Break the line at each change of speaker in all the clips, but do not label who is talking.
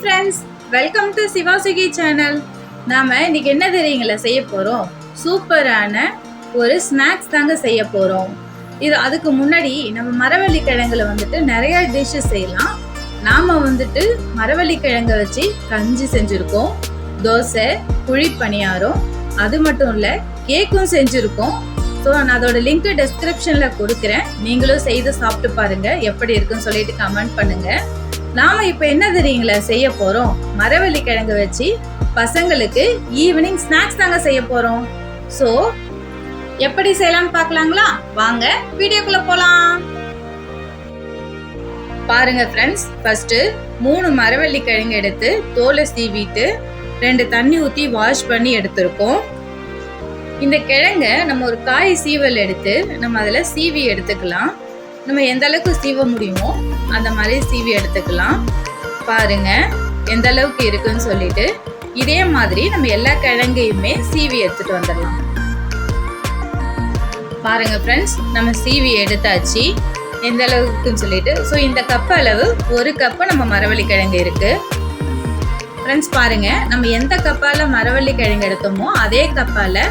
Friends welcome to Sivasuki channel நாம் இன்னைக்கு என்ன தெரியுங்களா செய்ய போகிறோம் சூப்பரான ஒரு ஸ்நாக்ஸ் தாங்க செய்ய போகிறோம் இது அதுக்கு முன்னாடி நம்ம மரவள்ளி கிழங்குல வந்துட்டு நிறைய டிஷ்ஷஸ் செய்யலாம். நாம் வந்துட்டு மரவள்ளி கிழங்கை வச்சு கஞ்சி செஞ்சுருக்கோம். தோசை குழி பணியாரம் அது மட்டும் இல்லை கேக்கும் செஞ்சுருக்கோம். ஸோ நான் அதோட லிங்க்கு டெஸ்கிரிப்ஷனில் கொடுக்குறேன். நீங்களும் செய்து சாப்பிட்டு பாருங்கள் எப்படி இருக்குன்னு சொல்லிட்டு கமெண்ட் பண்ணுங்கள் நாம இப்போ என்ன தெரியுங்களா செய்ய போறோம்? மரவள்ளி கிழங்கு வச்சு பசங்களுக்கு ஈவினிங் ஸ்நாக்ஸ் தாங்க செய்ய போறோம். ஸோ எப்படி செய்யலாம்னு பார்க்கலாங்களா? வாங்க வீடியோக்குள்ள போலாம். பாருங்க ஃப்ரெண்ட்ஸ் ஃபர்ஸ்ட் மூணு மரவள்ளி கிழங்கு எடுத்து தோலை சீவிட்டு ரெண்டு தண்ணி ஊற்றி வாஷ் பண்ணி எடுத்திருக்கோம். இந்த கிழங்க நம்ம ஒரு காய் சீவல் எடுத்து நம்ம அதில் சீவி எடுத்துக்கலாம். நம்ம எந்த அளவுக்கு சீவ முடியுமோ அந்த மாதிரி சீவி எடுத்துக்கலாம். பாருங்க எந்த அளவுக்கு இருக்குன்னு சொல்லிட்டு. இதே மாதிரி நம்ம எல்லா கிழங்கையுமே சீவி எடுத்துட்டு வந்துடலாம். பாருங்க ஃப்ரெண்ட்ஸ் நம்ம சீவி எடுத்தாச்சு. எந்த அளவுக்குன்னு சொல்லிட்டு. ஸோ இந்த கப் அளவு ஒரு கப்பு நம்ம மரவள்ளி கிழங்கு இருக்கு. ஃப்ரெண்ட்ஸ் பாருங்க நம்ம எந்த கப்பால் மரவள்ளி கிழங்கு எடுத்தோமோ அதே கப்பால்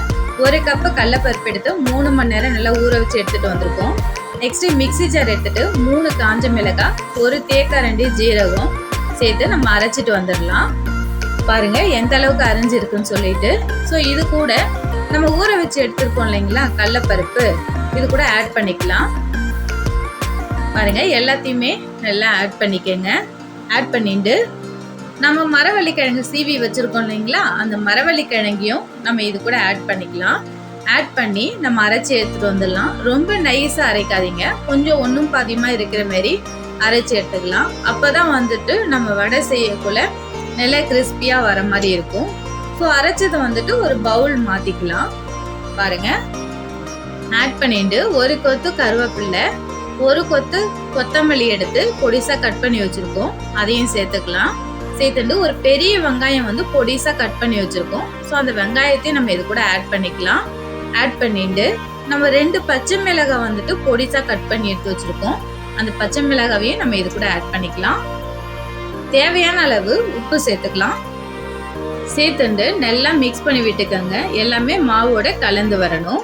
ஒரு கப்பு கடலப்பருப்பு எடுத்து மூணு மணி நேரம் நல்லா ஊற வச்சு எடுத்துகிட்டு வந்திருக்கோம். நெக்ஸ்ட் மிக்சி ஜார் எடுத்துட்டு மூணு காஞ்ச மிளகாய் ஒரு தேக்கரண்டி ஜீரகம் சேர்த்து நம்ம அரைச்சிட்டு வந்துடலாம். பாருங்க எந்த அளவுக்கு அரைஞ்சிருக்குன்னு சொல்லிட்டு. ஸோ இது கூட நம்ம ஊற வச்சு எடுத்துருக்கோம் இல்லைங்களா கடலப்பருப்பு. இது கூட ஆட் பண்ணிக்கலாம். பாருங்க எல்லாத்தையுமே நல்லா ஆட் பண்ணிக்கங்க. ஆட் பண்ணிட்டு நம்ம மரவள்ளிக்கிழங்கு சீவி வச்சுருக்கோம் இல்லைங்களா அந்த மரவள்ளிக்கிழங்கையும் நம்ம இது கூட ஆட் பண்ணிக்கலாம். ஆட் பண்ணி நம்ம அரைச்சி எடுத்துட்டு வந்துடலாம். ரொம்ப நைஸாக அரைக்காதீங்க. கொஞ்சம் ஒன்றும் பாதியமாக இருக்கிற மாதிரி அரைச்சி எடுத்துக்கலாம். அப்போ தான் வந்துட்டு நம்ம வடை செய்யக்குள்ள நல்லா கிறிஸ்பியாக வர மாதிரி இருக்கும். ஸோ அரைச்சதை வந்துட்டு ஒரு பவுல் மாற்றிக்கலாம் பாருங்க. ஆட் பண்ணிட்டு ஒரு கொத்து கருவேப்பில்லை ஒரு கொத்து கொத்தமல்லி எடுத்து பொடிசாக கட் பண்ணி வச்சுருக்கோம். அதையும் சேர்த்துக்கலாம். சேர்த்துட்டு ஒரு பெரிய வெங்காயம் வந்து பொடிசாக கட் பண்ணி வச்சுருக்கோம். ஸோ அந்த வெங்காயத்தையும் நம்ம இது கூட ஆட் பண்ணிக்கலாம். ஆட் பண்ணிட்டு நம்ம ரெண்டு பச்சை மிளகாய் வந்துட்டு பொடிசா கட் பண்ணி எடுத்து வச்சிருக்கோம். அந்த பச்சை மிளகாவையும் நம்ம இது கூட ஆட் பண்ணிக்கலாம். தேவையான அளவு உப்பு சேர்த்துக்கலாம். சேர்த்துண்டு நல்லா மிக்ஸ் பண்ணி விட்டுக்கோங்க. எல்லாமே மாவோட கலந்து வரணும்.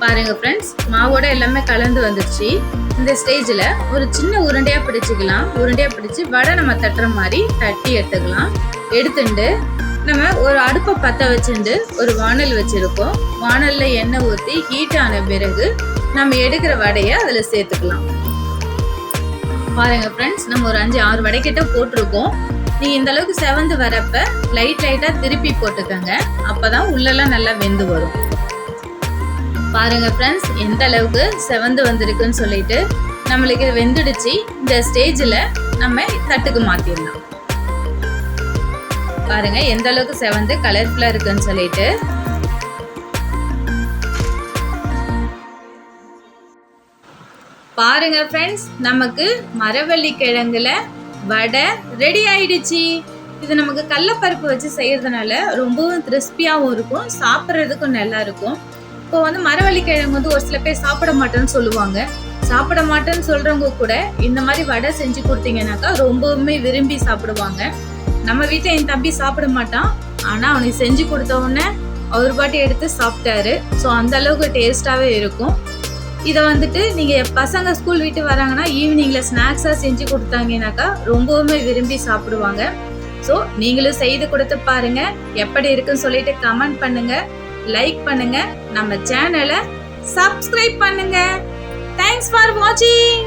பாருங்க ஃப்ரெண்ட்ஸ் மாவோட எல்லாமே கலந்து வந்துருச்சு. இந்த ஸ்டேஜில் ஒரு சின்ன உருண்டையாக பிடிச்சிக்கலாம். உருண்டையாக பிடிச்சி வடை நம்ம தட்டுற மாதிரி தட்டி எடுத்துக்கலாம். எடுத்துட்டு நம்ம ஒரு அடுப்பை பற்ற வச்சுட்டு ஒரு வானல் வச்சுருக்கோம். வானலில் எண்ணெய் ஊற்றி ஹீட் ஆன பிறகு நம்ம எடுக்கிற வடையை அதில் சேர்த்துக்கலாம். பாருங்கள் ஃப்ரெண்ட்ஸ் நம்ம ஒரு அஞ்சு ஆறு வடை கிட்ட போட்டிருக்கோம். நீங்கள் இந்த அளவுக்கு செவந்து வரப்ப லைட் லைட்டாக திருப்பி போட்டுக்கோங்க. அப்போ தான் உள்ளெல்லாம் நல்லா வெந்து வரும். பாருங்கள் ஃப்ரெண்ட்ஸ் எந்த அளவுக்கு செவந்து வந்திருக்குன்னு சொல்லிட்டு நம்மளுக்கு வெந்துடுச்சு. இந்த ஸ்டேஜில் நம்ம தட்டுக்கு மாற்றிடலாம் பாருங்க எந்த அளவுக்கு செவந்து கலர்ஃபுல்லா இருக்குன்னு சொல்லிட்டு. பாருங்க ஃப்ரெண்ட்ஸ் நமக்கு மரவள்ளி கிழங்குல வடை ரெடி ஆயிடுச்சு. இது நமக்கு கடலப்பருப்பு வச்சு செய்யறதுனால ரொம்பவும் கிறிஸ்பியாகவும் இருக்கும் சாப்பிட்றதுக்கும் நல்லா இருக்கும். இப்போ வந்து மரவள்ளி கிழங்கு வந்து ஒரு சில பேர் சாப்பிட மாட்டேன்னு சொல்லுவாங்க. சாப்பிட மாட்டேன்னு சொல்றவங்க கூட இந்த மாதிரி வடை செஞ்சு கொடுத்தீங்கன்னாக்கா ரொம்பவுமே விரும்பி சாப்பிடுவாங்க. நம்ம வீட்டில் என் தம்பி சாப்பிட மாட்டான். ஆனால் அவனுக்கு செஞ்சு கொடுத்த உடனே அவர் பாட்டி எடுத்து சாப்பிட்டாரு. ஸோ அந்த அளவுக்கு டேஸ்டாகவே இருக்கும். இதை வந்துட்டு நீங்கள் பசங்க ஸ்கூல் விட்டு வராங்கன்னா ஈவினிங்கில் ஸ்நாக்ஸாக செஞ்சு கொடுத்தாங்கனாக்கா ரொம்பவுமே விரும்பி சாப்பிடுவாங்க. ஸோ நீங்களும் செய்து கொடுத்து பாருங்கள் எப்படி இருக்குன்னு சொல்லிட்டு கமெண்ட் பண்ணுங்கள் லைக் பண்ணுங்கள் நம்ம சேனலை சப்ஸ்கிரைப் பண்ணுங்கள் தேங்க்ஸ் ஃபார் வாட்சிங்